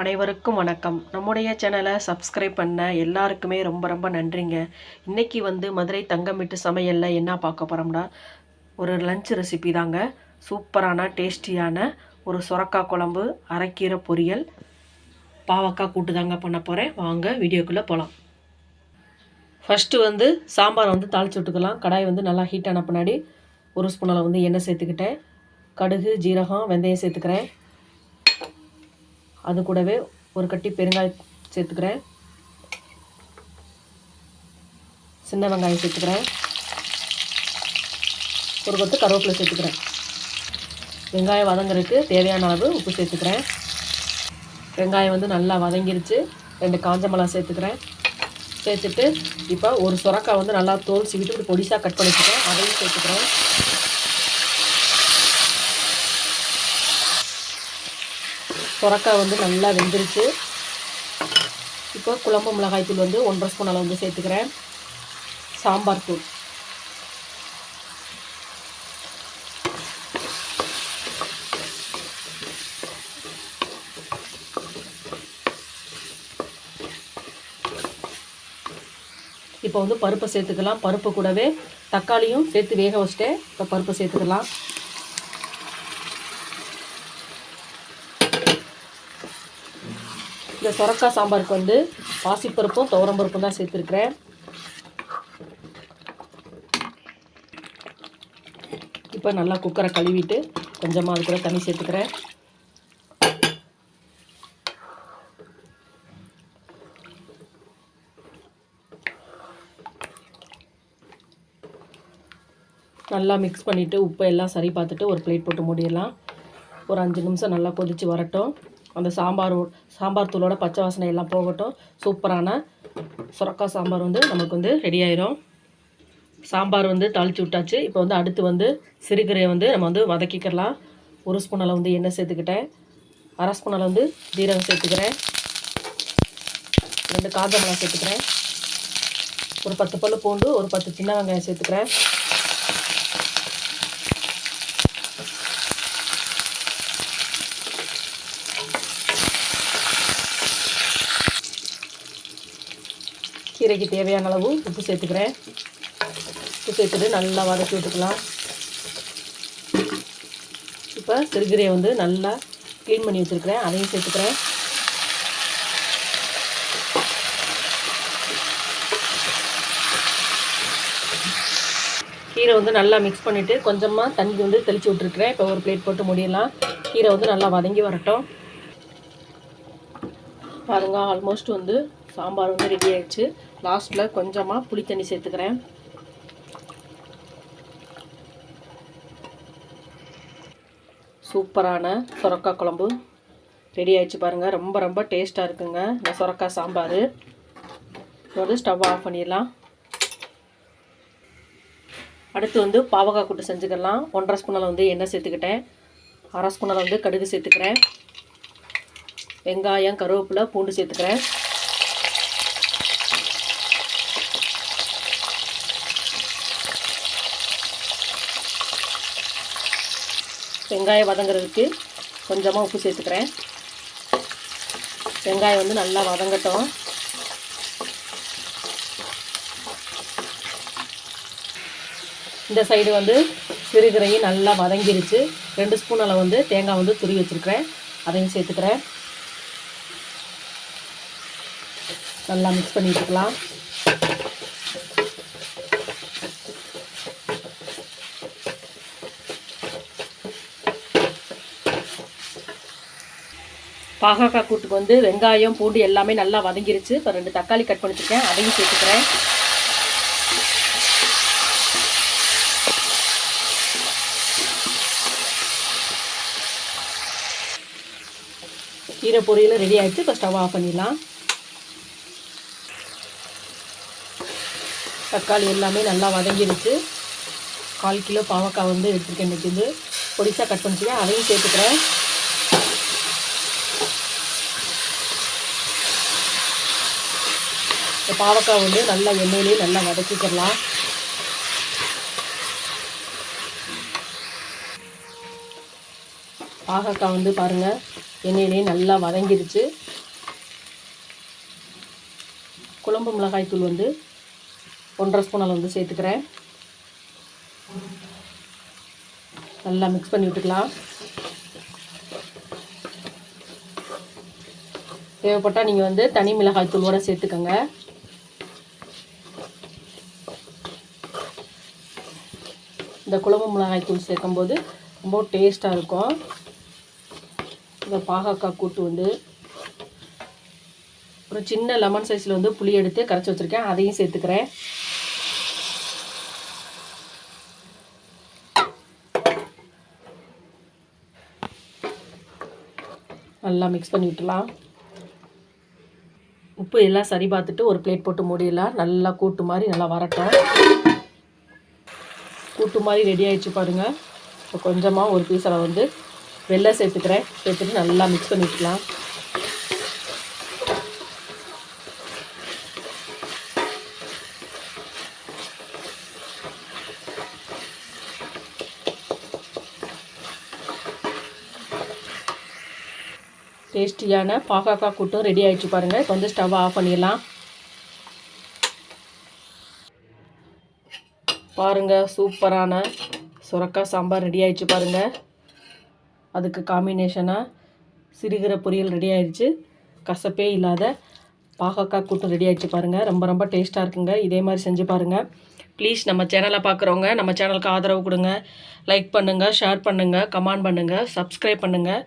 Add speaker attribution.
Speaker 1: அனைவருக்கும் வணக்கம். நம்முடைய சேனலை சப்ஸ்கிரைப் பண்ண எல்லாருக்குமே ரொம்ப ரொம்ப நன்றிங்க. இன்றைக்கி வந்து மதுரை தங்கமிட்டு சமையலில் என்ன பார்க்க போகிறோம்னா ஒரு லஞ்ச் ரெசிபி தாங்க. சூப்பரான டேஸ்டியான ஒரு சுரக்காய் குழம்பு அரைக்கீரை பொரியல் பாவக்காய் கூட்டு தாங்க பண்ண போகிறேன் வாங்க வீடியோக்குள்ளே போகலாம் ஃபஸ்ட்டு வந்து சாம்பார் வந்து தாளிச்சு விட்டுக்கலாம். கடாய் வந்து நல்லா ஹீட்டான பின்னாடி ஒரு ஸ்பூனில் வந்து எண்ணெய் சேர்த்துக்கிட்டேன். கடுகு ஜீரகம் வெந்தயம் சேர்த்துக்கிறேன். அது கூடவே ஒரு கட்டி பெருங்காயம் சேர்த்துக்கிறேன். சின்ன வெங்காயம் சேர்த்துக்கிறேன். ஒரு கொத்து கருவேப்பிலை சேர்த்துக்கிறேன். வெங்காயம் வதங்குறதுக்கு தேவையான அளவு உப்பு சேர்த்துக்கிறேன். வெங்காயம் வந்து நல்லா வதங்கிருச்சு. ரெண்டு காஞ்ச மிளகா சேர்த்துக்கிறேன். சேர்த்துட்டு இப்போ ஒரு சுரக்காய் வந்து நல்லா தோல் சீவிட்டு இப்படி பொடிசாக கட் பண்ணிக்கிறேன் அதையும் சேர்த்துக்கிறேன். சுரக்காய் வந்து நல்லா வெந்துருச்சு. இப்போ குழம்பு மிளகாய் தூள் வந்து ஒன்றரை ஸ்பூன் அளவு வந்து சேர்த்துக்கிறேன். சாம்பார் தூள். இப்போ வந்து பருப்பை சேர்த்துக்கலாம். பருப்பு கூடவே தக்காளியும் சேர்த்து வேக வச்சுட்டேன். இப்போ பருப்பை சேர்த்துக்கலாம். இந்த சொரக்காய் சாம்பாருக்கு வந்து. பாசிப்பருப்பும் துவரம்பருப்பும் தான் சேர்த்துருக்குறேன். இப்போ நல்லா குக்கரை கழுவிட்டு கொஞ்சமாக அது கூட தண்ணி சேர்த்துக்கிறேன். நல்லா மிக்ஸ் பண்ணிவிட்டு உப்பு எல்லாம் சரி பார்த்துட்டு ஒரு பிளேட் போட்டு மூடிடலாம். ஒரு அஞ்சு நிமிஷம் நல்லா கொதித்து வரட்டும். அந்த சாம்பார் சாம்பார் தூளோட பச்சை வாசனை எல்லாம் போகட்டும். சூப்பரான சுரக்காய் சாம்பார் வந்து நமக்கு வந்து ரெடி ஆயிரும். சாம்பார் வந்து தாளித்து விட்டாச்சு. இப்போ வந்து அடுத்து வந்து சிறுகீரையை வந்து நம்ம வந்து வதக்கிக்கலாம். ஒரு ஸ்பூன் அளவு வந்து எண்ணெய் சேர்த்துக்கிட்டேன். அரை ஸ்பூன் அளவு வந்து ஜீரகம் சேர்த்துக்கிறேன். ரெண்டு காஞ்ச மிளகா சேர்த்துக்கிறேன். ஒரு பத்து பல்லு பூண்டு ஒரு பத்து சின்ன வெங்காயம் சேர்த்துக்கிறேன். கீரைக்கு தேவையான அளவு உப்பு சேர்த்துக்கிறேன். உப்பு சேர்த்துட்டு நல்லா வதக்கி விட்டுக்கலாம். இப்போ சிறுகீரையை வந்து நல்லா க்ளீன் பண்ணி வச்சுருக்கிறேன். அதையும் சேர்த்துக்கிறேன். கீரை வந்து நல்லா மிக்ஸ் பண்ணிவிட்டு கொஞ்சமாக தண்ணி வந்து தெளித்து விட்ருக்குறேன் இப்போ ஒரு பிளேட் போட்டு முடியலாம் கீரை வந்து நல்லா வதங்கி வரட்டும். பாருங்க ஆல்மோஸ்ட் வந்து சாம்பார் வந்து ரெடி ஆயிடுச்சு. லாஸ்ட்டில் கொஞ்சமாக புளி தண்ணி சேர்த்துக்கிறேன். சூப்பரான சுரக்காய் குழம்பு. ரெடி ஆயிடுச்சு பாருங்கள் ரொம்ப ரொம்ப டேஸ்ட்டாக இருக்குங்க. இந்த சுரக்காய் சாம்பார். வந்து ஸ்டவ் ஆஃப் பண்ணிடலாம். அடுத்து வந்து பாவக்காய் கூட்டு செஞ்சுக்கலாம். ஒன்றரை ஸ்பூனில் வந்து எண்ணெய் சேர்த்துக்கிட்டேன். அரை ஸ்பூனில் வந்து கடுகு சேர்த்துக்கிறேன். வெங்காயம் கருவேப்பிலை பூண்டு சேர்த்துக்கிறேன். வெங்காயம் வதங்குறதுக்கு கொஞ்சமாக உப்பு சேர்த்துக்கிறேன். வெங்காயம் வந்து நல்லா வதங்கட்டும். இந்த சைடு வந்து சிறுகிரையும் நல்லா வதங்கிருச்சு. ரெண்டு ஸ்பூன் அளவு வந்து தேங்காய் வந்து துருவி வச்சுருக்கிறேன். அதையும் சேர்த்துக்கிறேன். நல்லா மிக்ஸ் பண்ணி பாகக்காய் கூட்டுக்கு வந்து வெங்காயம் பூண்டு எல்லாமே நல்லா வதங்கிருச்சு. இப்போ ரெண்டு தக்காளி கட் பண்ணி வச்சுருக்கேன் அதையும் சேர்த்துக்கிறேன். கீரை பொரியல் ரெடி ஆகிடுச்சு இப்போ ஸ்டவ் ஆஃப் பண்ணிடலாம். தக்காளி எல்லாமே நல்லா வதங்கிருச்சு. கால் கிலோ பாவக்காய் வந்து எடுத்துருக்கேன் நிற்கிது வந்து பொடிசாக கட் பண்ணிச்சுக்கேன் அதையும் சேர்த்துக்கிறேன். இந்த பாவக்காய் வந்து நல்லா எண்ணெயிலே நல்லா வதக்கிக்கலாம். பாகக்காய் வந்து பாருங்கள் எண்ணெயிலே நல்லா வதங்கிருச்சு குழம்பு மிளகாய் தூள் வந்து ஒன்றரை ஸ்பூன் அளவு வந்து சேர்த்துக்கிறேன். நல்லா மிக்ஸ் பண்ணி விட்டுக்கலாம். தேவைப்பட்டால் நீங்கள் வந்து தனி மிளகாய் கூட சேர்த்துக்கோங்க. இந்த குழம்பு மிளகாய் தூள் சேர்க்கும்போது ரொம்ப டேஸ்ட்டாக இருக்கும். இந்த பாகக்காய் கூட்டு வந்து ஒரு சின்ன லெமன் சைஸில் வந்து புளி எடுத்து கரைச்சி வச்சுருக்கேன். அதையும் சேர்த்துக்கிறேன். நல்லா மிக்ஸ் பண்ணி விட்டுலாம் உப்பு எல்லாம் சரி பார்த்துட்டு ஒரு பிளேட் போட்டு மூடிடலாம். நல்லா கூட்டு மாதிரி நல்லா வரட்டும். கூட்டு மாதிரி ரெடி ஆகிடுச்சு பாருங்கள் இப்போ கொஞ்சமாக ஒரு பீஸ் அளவு வந்து வெள்ளை சேர்த்துக்கிறேன். சேர்த்துட்டு நல்லா மிக்ஸ் பண்ணி விட்டுக்கலாம். டேஸ்டியான பாகாக்காய் கூட்டும் ரெடி ஆகிடுச்சு பாருங்கள் இப்போ வந்து ஸ்டவ் ஆஃப் பண்ணிடலாம். பாருங்கள் சூப்பரான சுரக்காய் சாம்பார் ரெடி ஆயிடுச்சு பாருங்கள் அதுக்கு காம்பினேஷனாக சிறுகிற பொரியல் ரெடி ஆயிடுச்சு. கசப்பே இல்லாத பாகக்காய் கூட்டம் ரெடி ஆயிடுச்சு பாருங்கள் ரொம்ப ரொம்ப டேஸ்ட்டாக இருக்குங்க. இதே மாதிரி செஞ்சு பாருங்கள் ப்ளீஸ் நம்ம சேனலை பார்க்குறவங்க நம்ம சேனலுக்கு ஆதரவு கொடுங்க. லைக் பண்ணுங்கள் ஷேர் பண்ணுங்கள் கமெண்ட் பண்ணுங்கள் சப்ஸ்கிரைப் பண்ணுங்கள்